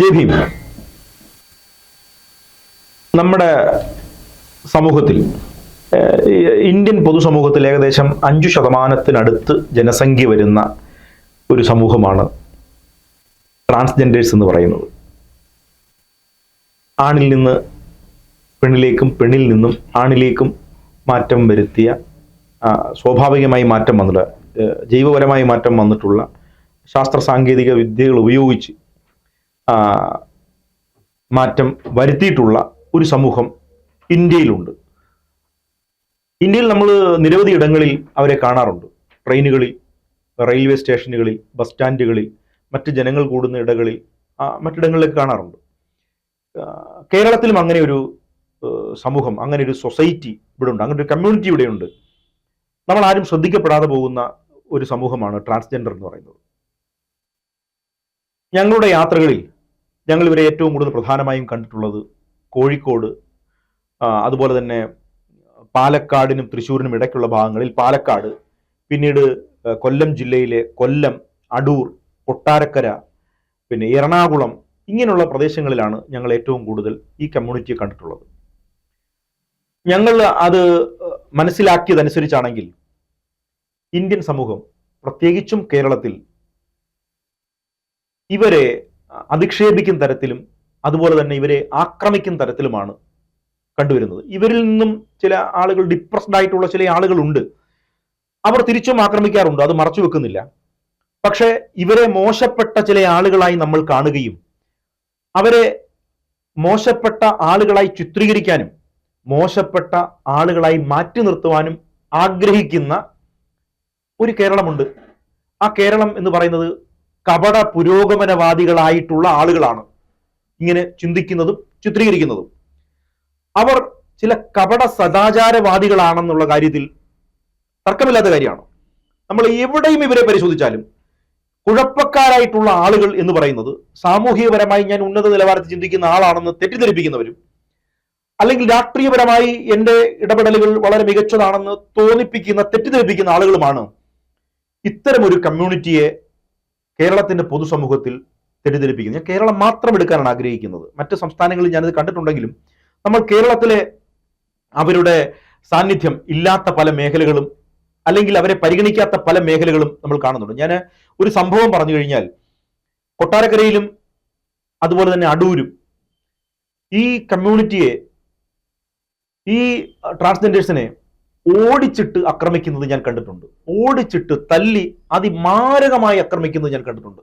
ജയ് ഭീം. നമ്മുടെ സമൂഹത്തിൽ ഇന്ത്യൻ പൊതുസമൂഹത്തിൽ ഏകദേശം അഞ്ചു ശതമാനത്തിനടുത്ത് ജനസംഖ്യ വരുന്ന ഒരു സമൂഹമാണ് ട്രാൻസ്ജെൻഡേഴ്സ് എന്ന് പറയുന്നത്. ആണിൽ നിന്ന് പെണ്ണിലേക്കും പെണ്ണിൽ നിന്നും ആണിലേക്കും മാറ്റം വരുത്തിയ സ്വാഭാവികമായി മാറ്റം വന്നിട്ടുള്ള ജൈവപരമായി മാറ്റം വന്നിട്ടുള്ള ശാസ്ത്ര സാങ്കേതിക വിദ്യകൾ ഉപയോഗിച്ച് മാറ്റം വരുത്തിയിട്ടുള്ള ഒരു സമൂഹം ഇന്ത്യയിലുണ്ട്. ഇന്ത്യയിൽ നമ്മൾ നിരവധി ഇടങ്ങളിൽ അവരെ കാണാറുണ്ട്. ട്രെയിനുകളിൽ റെയിൽവേ സ്റ്റേഷനുകളിൽ ബസ് സ്റ്റാൻഡുകളിൽ മറ്റ് ജനങ്ങൾ കൂടുന്ന ഇടങ്ങളിൽ മറ്റിടങ്ങളിലൊക്കെ കാണാറുണ്ട്. കേരളത്തിലും അങ്ങനെ ഒരു സമൂഹം അങ്ങനെ ഒരു സൊസൈറ്റി ഇവിടെ ഉണ്ട്. അങ്ങനെ ഒരു കമ്മ്യൂണിറ്റി ഇവിടെയുണ്ട് നമ്മൾ ആരും ശ്രദ്ധിക്കപ്പെടാതെ പോകുന്ന ഒരു സമൂഹമാണ് ട്രാൻസ്ജെൻഡർ എന്ന് പറയുന്നത്. ഞങ്ങളുടെ യാത്രകളിൽ ഞങ്ങൾ ഇവരെ ഏറ്റവും കൂടുതൽ പ്രധാനമായും കണ്ടിട്ടുള്ളത് കോഴിക്കോട് അതുപോലെ തന്നെ പാലക്കാടിനും തൃശ്ശൂരിനും ഇടയ്ക്കുള്ള ഭാഗങ്ങളിൽ പാലക്കാട് പിന്നീട് കൊല്ലം ജില്ലയിലെ കൊല്ലം അടൂർ കൊട്ടാരക്കര പിന്നെ എറണാകുളം ഇങ്ങനെയുള്ള പ്രദേശങ്ങളിലാണ് ഞങ്ങൾ ഏറ്റവും കൂടുതൽ ഈ കമ്മ്യൂണിറ്റിയെ കണ്ടിട്ടുള്ളത്. ഞങ്ങൾ അത് മനസ്സിലാക്കിയതനുസരിച്ചാണെങ്കിൽ ഇന്ത്യൻ സമൂഹം പ്രത്യേകിച്ചും കേരളത്തിൽ ഇവരെ അധിക്ഷേപിക്കുന്ന തരത്തിലും അതുപോലെ തന്നെ ഇവരെ ആക്രമിക്കുന്ന തരത്തിലുമാണ് കണ്ടുവരുന്നത്. ഇവരിൽ നിന്നും ചില ആളുകൾ ഡിപ്രസ്ഡ് ആയിട്ടുള്ള ചില ആളുകളുണ്ട്. അവർ തിരിച്ചും ആക്രമിക്കാറുണ്ട് അത് മറച്ചു വെക്കുന്നില്ല. പക്ഷേ ഇവരെ മോശപ്പെട്ട ചില ആളുകളായി നമ്മൾ കാണുകയും അവരെ മോശപ്പെട്ട ആളുകളായി ചിത്രീകരിക്കാനും മോശപ്പെട്ട ആളുകളായി മാറ്റി നിർത്തുവാനും ആഗ്രഹിക്കുന്ന ഒരു കേരളമുണ്ട്. ആ കേരളം എന്ന് പറയുന്നത് കപട പുരോഗമനവാദികളായിട്ടുള്ള ആളുകളാണ്. ഇങ്ങനെ ചിന്തിക്കുന്നതും ചിത്രീകരിക്കുന്നതും. അവർ ചില കപട സദാചാരവാദികളാണെന്നുള്ള കാര്യത്തിൽ തർക്കമില്ലാത്ത കാര്യമാണ്. നമ്മൾ എവിടെയും ഇവരെ പരിശോധിച്ചാലും കുഴപ്പക്കാരായിട്ടുള്ള ആളുകൾ എന്ന് പറയുന്നത് സാമൂഹികപരമായി ഞാൻ ഉന്നത നിലവാരത്തിൽ ചിന്തിക്കുന്ന ആളാണെന്ന് തെറ്റിദ്ധരിപ്പിക്കുന്നവരും അല്ലെങ്കിൽ രാഷ്ട്രീയപരമായി എന്റെ ഇടപെടലുകൾ വളരെ മികച്ചതാണെന്ന് തോന്നിപ്പിക്കുന്ന തെറ്റിദ്ധരിപ്പിക്കുന്ന ആളുകളുമാണ് ഇത്തരമൊരു കമ്മ്യൂണിറ്റിയെ കേരളത്തിന്റെ പൊതുസമൂഹത്തിൽ തെറ്റിദ്ധരിപ്പിക്കുന്നത് ഞാൻ കേരളം മാത്രം എടുക്കാനാണ് ആഗ്രഹിക്കുന്നത്. മറ്റ് സംസ്ഥാനങ്ങളിൽ ഞാനിത് കണ്ടിട്ടുണ്ടെങ്കിലും നമ്മൾ കേരളത്തിലെ അവരുടെ സാന്നിധ്യം ഇല്ലാത്ത പല മേഖലകളും അല്ലെങ്കിൽ അവരെ പരിഗണിക്കാത്ത പല മേഖലകളും നമ്മൾ കാണുന്നുണ്ട്. ഞാൻ ഒരു സംഭവം പറഞ്ഞു കഴിഞ്ഞാൽ കൊട്ടാരക്കരയിലും അതുപോലെ തന്നെ അടൂരും ഈ കമ്മ്യൂണിറ്റിയെ ഈ ട്രാൻസ്ജെൻഡേഴ്സിനെ ഓടിച്ചിട്ട് ആക്രമിക്കുന്നത് ഞാൻ കണ്ടിട്ടുണ്ട്. ഓടിച്ചിട്ട് തല്ലി അതിമാരകമായി ആക്രമിക്കുന്നത് ഞാൻ കണ്ടിട്ടുണ്ട്.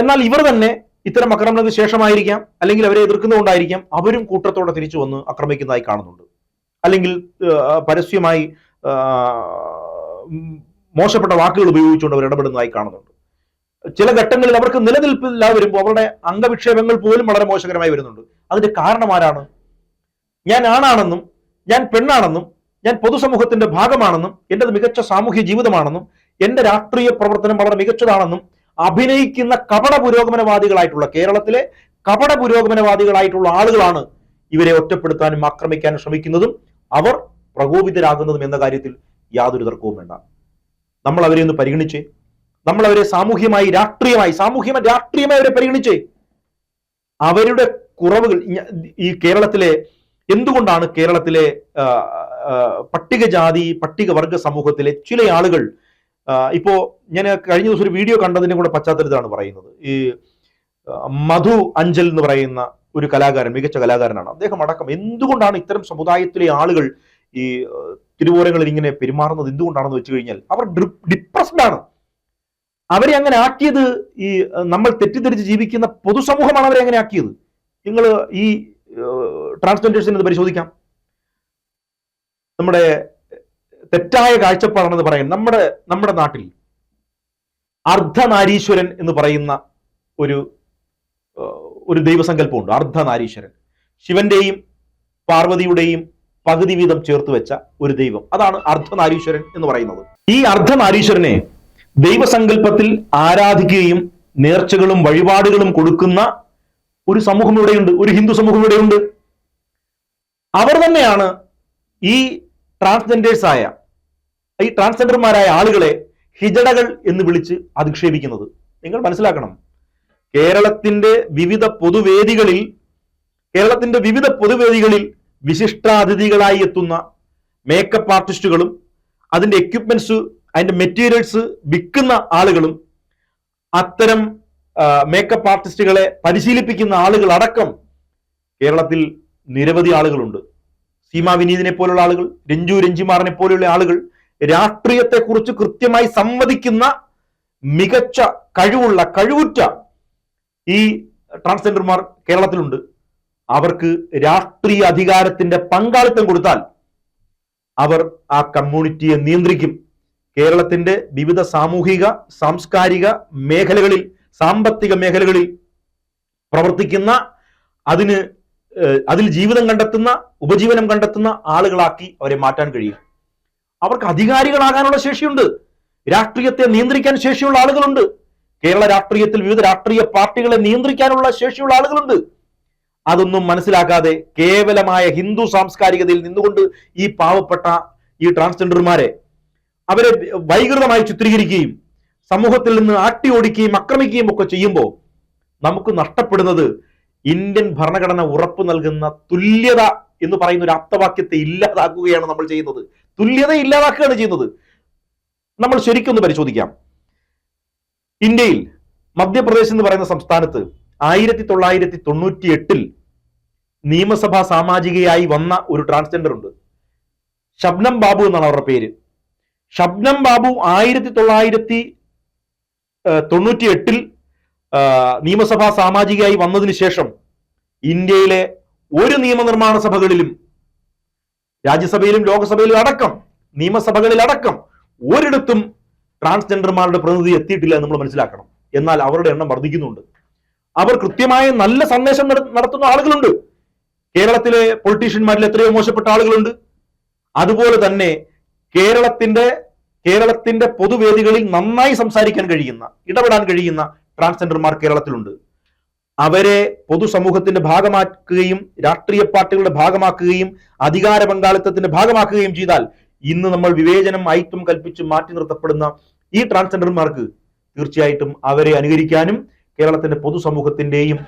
എന്നാൽ ഇവർ തന്നെ ഇത്തരം ആക്രമണത്തിന് ശേഷമായിരിക്കാം അല്ലെങ്കിൽ അവരെ എതിർക്കുന്നതുകൊണ്ടായിരിക്കാം അവരും കൂട്ടത്തോടെ തിരിച്ചു വന്ന് ആക്രമിക്കുന്നതായി കാണുന്നുണ്ട്. അല്ലെങ്കിൽ പരസ്യമായി മോശപ്പെട്ട വാക്കുകൾ ഉപയോഗിച്ചുകൊണ്ട് അവർ ഇടപെടുന്നതായി കാണുന്നുണ്ട്. ചില ഘട്ടങ്ങളിൽ അവർക്ക് നിലനിൽപ്പില്ലാതെ വരുമ്പോൾ അവരുടെ അംഗവിക്ഷേപങ്ങൾ പോലും വളരെ മോശകരമായി വരുന്നുണ്ട്. അതിന്റെ കാരണം ആരാണ്? ഞാൻ ആണാണെന്നും ഞാൻ പെണ്ണാണെന്നും ഞാൻ പൊതുസമൂഹത്തിന്റെ ഭാഗമാണെന്നും എന്റെ മികച്ച സാമൂഹ്യ ജീവിതമാണെന്നും എന്റെ രാഷ്ട്രീയ പ്രവർത്തനം വളരെ മികച്ചതാണെന്നും അഭിനയിക്കുന്ന കപട പുരോഗമനവാദികളായിട്ടുള്ള കേരളത്തിലെ കപട പുരോഗമനവാദികളായിട്ടുള്ള ആളുകളാണ് ഇവരെ ഒറ്റപ്പെടുത്താനും ആക്രമിക്കാനും ശ്രമിക്കുന്നതും അവർ പ്രകോപിതരാകുന്നതും എന്ന കാര്യത്തിൽ യാതൊരു തർക്കവും വേണ്ട. നമ്മൾ അവരെ ഒന്ന് പരിഗണിച്ച് നമ്മൾ അവരെ സാമൂഹ്യമായി രാഷ്ട്രീയമായി സാമൂഹ്യമായി രാഷ്ട്രീയമായി അവരെ പരിഗണിച്ച് അവരുടെ കുറവുകൾ ഈ കേരളത്തിലെ എന്തുകൊണ്ടാണ് കേരളത്തിലെ പട്ടികജാതി പട്ടികവർഗ സമൂഹത്തിലെ ചില ആളുകൾ ഇപ്പോ ഞാൻ കഴിഞ്ഞ ദിവസം ഒരു വീഡിയോ കണ്ടതിന്റെ കൂടെ പശ്ചാത്തലത്തിലാണ് പറയുന്നത്. ഈ മധു അഞ്ചൽ എന്ന് പറയുന്ന ഒരു കലാകാരൻ മികച്ച കലാകാരനാണ്. അദ്ദേഹം അടക്കം എന്തുകൊണ്ടാണ് ഇത്തരം സമുദായത്തിലെ ആളുകൾ ഈ തിരുവോരങ്ങളിൽ ഇങ്ങനെ പെരുമാറുന്നത്? എന്തുകൊണ്ടാണെന്ന് വെച്ച് കഴിഞ്ഞാൽ അവർ ഡിപ്രസ്ഡ് ആണ്. അവരെ അങ്ങനെ ആക്കിയത് ഈ നമ്മൾ തെറ്റിദ്ധരിച്ച് ജീവിക്കുന്ന പൊതുസമൂഹമാണ് അവരെ അങ്ങനെ ആക്കിയത്. നിങ്ങൾ ഈ ട്രാൻസ്ജെൻഡേഴ്സിന് പരിശോധിക്കാം. നമ്മുടെ തെറ്റായ കാഴ്ചപ്പാടാണെന്ന് പറയാം നമ്മുടെ നമ്മുടെ നാട്ടിൽ അർദ്ധനാരീശ്വരൻ എന്ന് പറയുന്ന ഒരു ഒരു ദൈവസങ്കല്പമുണ്ട്. അർദ്ധനാരീശ്വരൻ. ശിവന്റെയും പാർവതിയുടെയും പകുതി വീതം ചേർത്ത് വെച്ച ഒരു ദൈവം. അതാണ് അർദ്ധനാരീശ്വരൻ എന്ന് പറയുന്നത്. ഈ അർദ്ധനാരീശ്വരനെ ദൈവസങ്കല്പത്തിൽ ആരാധിക്കുകയും നേർച്ചകളും വഴിപാടുകളും കൊടുക്കുന്ന ഒരു സമൂഹം ഇവിടെയുണ്ട്. ഒരു ഹിന്ദു സമൂഹം ഇവിടെയുണ്ട്. അവർ തന്നെയാണ് ഈ ട്രാൻസ്ജെൻഡേഴ്സ് ആയ ഈ ട്രാൻസ്ജെൻഡർമാരായ ആളുകളെ ഹിജടകൾ എന്ന് വിളിച്ച് അധിക്ഷേപിക്കുന്നത്. നിങ്ങൾ മനസ്സിലാക്കണം. കേരളത്തിന്റെ വിവിധ പൊതുവേദികളിൽ കേരളത്തിന്റെ വിവിധ പൊതുവേദികളിൽ വിശിഷ്ടാതിഥികളായി എത്തുന്ന മേക്കപ്പ് ആർട്ടിസ്റ്റുകളും അതിന്റെ എക്യുപ്മെന്റ്സ് അതിന്റെ മെറ്റീരിയൽസ് വിൽക്കുന്ന ആളുകളും അത്തരം മേക്കപ്പ് ആർട്ടിസ്റ്റുകളെ പരിശീലിപ്പിക്കുന്ന ആളുകളടക്കം കേരളത്തിൽ നിരവധി ആളുകളുണ്ട്. സീമ വിനീതിനെ പോലുള്ള ആളുകൾ രഞ്ജു രഞ്ജിമാറിനെ പോലെയുള്ള ആളുകൾ രാഷ്ട്രീയത്തെക്കുറിച്ച് കൃത്യമായി സംവദിക്കുന്ന മികച്ച കഴിവുള്ള കഴിവുറ്റ ഈ ട്രാൻസ്ജെൻഡർമാർ കേരളത്തിലുണ്ട്. അവർക്ക് രാഷ്ട്രീയ അധികാരത്തിന്റെ പങ്കാളിത്തം കൊടുത്താൽ അവർ ആ കമ്മ്യൂണിറ്റിയെ നിയന്ത്രിക്കും. കേരളത്തിന്റെ വിവിധ സാമൂഹിക സാംസ്കാരിക മേഖലകളിൽ സാമ്പത്തിക മേഖലകളിൽ പ്രവർത്തിക്കുന്ന അതിന് അതിൽ ജീവിതം കണ്ടെത്തുന്ന ഉപജീവനം കണ്ടെത്തുന്ന ആളുകളാക്കി അവരെ മാറ്റാൻ കഴിയും. അവർക്ക് അധികാരികളാകാനുള്ള ശേഷിയുണ്ട്. രാഷ്ട്രീയത്തെ നിയന്ത്രിക്കാൻ ശേഷിയുള്ള ആളുകളുണ്ട്. കേരള രാഷ്ട്രീയത്തിൽ വിവിധ രാഷ്ട്രീയ പാർട്ടികളെ നിയന്ത്രിക്കാനുള്ള ശേഷിയുള്ള ആളുകളുണ്ട്. അതൊന്നും മനസ്സിലാക്കാതെ കേവലമായ ഹിന്ദു സാംസ്കാരികതയിൽ നിന്നുകൊണ്ട് ഈ പാവപ്പെട്ട ഈ ട്രാൻസ്ജെൻഡർമാരെ അവരെ വൈകൃതമായി ചിത്രീകരിക്കുകയും സമൂഹത്തിൽ നിന്ന് ആട്ടി ഓടിക്കുകയും ആക്രമിക്കുകയും ഒക്കെ ചെയ്യുമ്പോൾ നമുക്ക് നഷ്ടപ്പെടുന്നത് ഇന്ത്യൻ ഭരണഘടന ഉറപ്പു നൽകുന്ന തുല്യത എന്ന് പറയുന്ന ഒരു അർത്ഥവാക്യത്തെ ഇല്ലാതാക്കുകയാണ് നമ്മൾ ചെയ്യുന്നത്. തുല്യത ഇല്ലാതാക്കുകയാണ് ചെയ്യുന്നത്. നമ്മൾ ശരിക്കൊന്ന് പരിശോധിക്കാം. ഇന്ത്യയിൽ മധ്യപ്രദേശ് എന്ന് പറയുന്ന സംസ്ഥാനത്ത് ആയിരത്തി തൊള്ളായിരത്തി തൊണ്ണൂറ്റി എട്ടിൽ നിയമസഭാ സാമാജികയായി വന്ന ഒരു ട്രാൻസ്ജെൻഡർ ഉണ്ട്. ഷബ്നം ബാബു എന്നാണ് അവരുടെ പേര്. ഷബ്നം ബാബു ആയിരത്തി തൊള്ളായിരത്തി തൊണ്ണൂറ്റി എട്ടിൽ നിയമസഭാ സാമാജികയായി വന്നതിന് ശേഷം ഇന്ത്യയിലെ ഒരു നിയമനിർമ്മാണ സഭകളിലും രാജ്യസഭയിലും ലോകസഭയിലും അടക്കം നിയമസഭകളിൽ അടക്കം ഒരിടത്തും ട്രാൻസ്ജെൻഡർമാരുടെ പ്രതിനിധി എത്തിയിട്ടില്ല നമ്മൾ മനസ്സിലാക്കണം. എന്നാൽ അവരുടെ എണ്ണം വർദ്ധിക്കുന്നുണ്ട്. അവർ കൃത്യമായ നല്ല സന്ദേശം നടത്തുന്ന ആളുകളുണ്ട്. കേരളത്തിലെ പൊളിറ്റീഷ്യന്മാരിൽ എത്രയോ മോശപ്പെട്ട ആളുകളുണ്ട്. അതുപോലെ തന്നെ കേരളത്തിന്റെ കേരളത്തിന്റെ പൊതുവേദികളിൽ നന്നായി സംസാരിക്കാൻ കഴിയുന്ന ഇടപെടാൻ കഴിയുന്ന ട്രാൻസ്ജെൻഡർമാർ കേരളത്തിലുണ്ട്. അവരെ പൊതുസമൂഹത്തിന്റെ ഭാഗമാക്കുകയും രാഷ്ട്രീയ പാർട്ടികളുടെ ഭാഗമാക്കുകയും അധികാര പങ്കാളിത്തത്തിന്റെ ഭാഗമാക്കുകയും ചെയ്താൽ ഇന്ന് നമ്മൾ വിവേചനം ഐത്വം കൽപ്പിച്ച് മാറ്റി നിർത്തപ്പെടുന്ന ഈ ട്രാൻസ്ജെൻഡർമാർക്ക് തീർച്ചയായിട്ടും അവരെ അനുകരിക്കാനും കേരളത്തിന്റെ പൊതുസമൂഹത്തിന്റെയും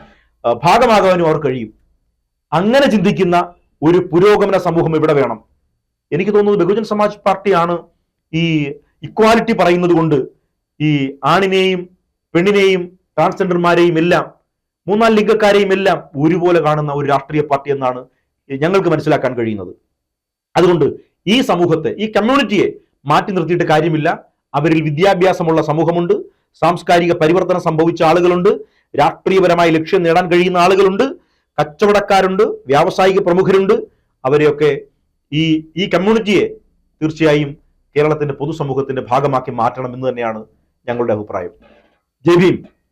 ഭാഗമാകാനും അവർ കഴിയും. അങ്ങനെ ചിന്തിക്കുന്ന ഒരു പുരോഗമന സമൂഹം ഇവിടെ വേണം. എനിക്ക് തോന്നുന്നത് ബഹുജൻ സമാജ് പാർട്ടിയാണ് ഈ ഇക്വാലിറ്റി പറയുന്നത് കൊണ്ട് ഈ ആണിനെയും പെണ്ണിനെയും ട്രാൻസ്ജെൻഡർമാരെയും എല്ലാം മൂന്നാം ലിംഗക്കാരെയും എല്ലാം ഒരുപോലെ കാണുന്ന ഒരു രാഷ്ട്രീയ പാർട്ടി എന്നാണ് ഞങ്ങൾക്ക് മനസ്സിലാക്കാൻ കഴിയുന്നത്. അതുകൊണ്ട് ഈ സമൂഹത്തെ ഈ കമ്മ്യൂണിറ്റിയെ മാറ്റി നിർത്തിയിട്ട് കാര്യമില്ല. അവരിൽ വിദ്യാഭ്യാസമുള്ള സമൂഹമുണ്ട്. സാംസ്കാരിക പരിവർത്തനം സംഭവിച്ച ആളുകളുണ്ട്. രാഷ്ട്രീയപരമായ ലക്ഷ്യം നേടാൻ കഴിയുന്ന ആളുകളുണ്ട്. കച്ചവടക്കാരുണ്ട്. വ്യാവസായിക പ്രമുഖരുണ്ട്. അവരെയൊക്കെ ഈ ഈ കമ്മ്യൂണിറ്റിയെ തീർച്ചയായും കേരളത്തിന്റെ പൊതുസമൂഹത്തിന്റെ ഭാഗമാക്കി മാറ്റണം എന്ന് തന്നെയാണ് ഞങ്ങളുടെ അഭിപ്രായം. ജയ് ഭീം.